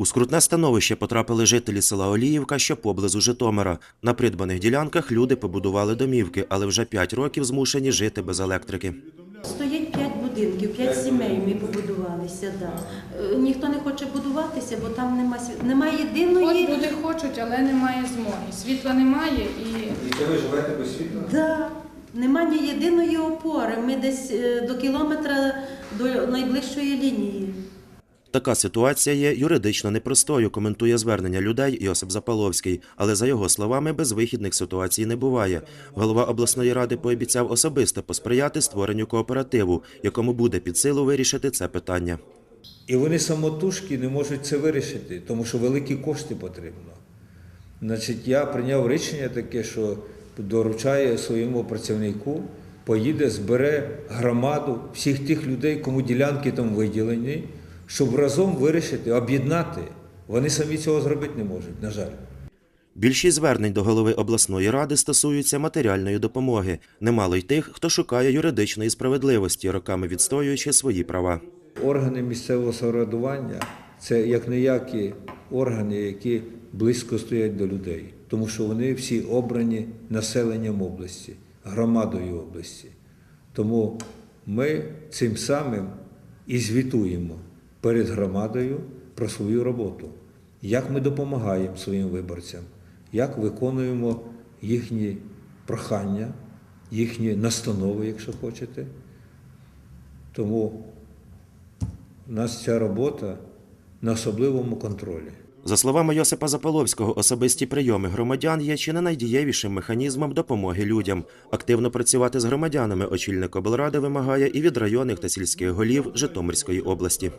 У скрутне становище потрапили жителі села Оліївка, що поблизу Житомира. На придбаних ділянках люди побудували домівки, але вже 5 років змушені жити без електрики. Стоїть п'ять будинків, п'ять сімей ми побудувалися. Да. Е, Ніхто не хоче будуватися, бо там немає От єдиної. люди хочуть, але немає змоги. Світла немає і І це ви живете без світла? Да. Нема ні єдиної опори. Ми десь е, до кілометра до найближчої лінії. Така ситуація є юридично непростою, коментує звернення людей Йосип Запаловський. Але за його словами, безвихідних ситуацій не буває. Голова обласної ради пообіцяв особисто посприяти створенню кооперативу, якому буде під силу вирішити це питання. І вони самотужки не можуть це вирішити, тому що великі кошти потрібно. Значить, я прийняв рішення таке, що доручаю своєму працівнику, поїде, збере громаду всіх тих людей, кому ділянки там виділені, щоб разом вирішити, об'єднати. Вони самі цього зробити не можуть, на жаль. Більшість звернень до голови обласної ради стосуються матеріальної допомоги. Немало й тих, хто шукає юридичної справедливості, роками відстоюючи свої права. Органи місцевого самоврядування це як ніякі органи, які близько стоять до людей, тому що вони всі обрані населенням області, громадою області. Тому ми цим самим і звітуємо перед громадою про свою роботу, як ми допомагаємо своїм виборцям, як виконуємо їхні прохання, їхні настанови, якщо хочете. Тому у нас ця робота на особливому контролі. За словами Йосипа Заполовського, особисті прийоми громадян є чи не найдієвішим механізмом допомоги людям. Активно працювати з громадянами очільник облради вимагає і від районних та сільських голів Житомирської області.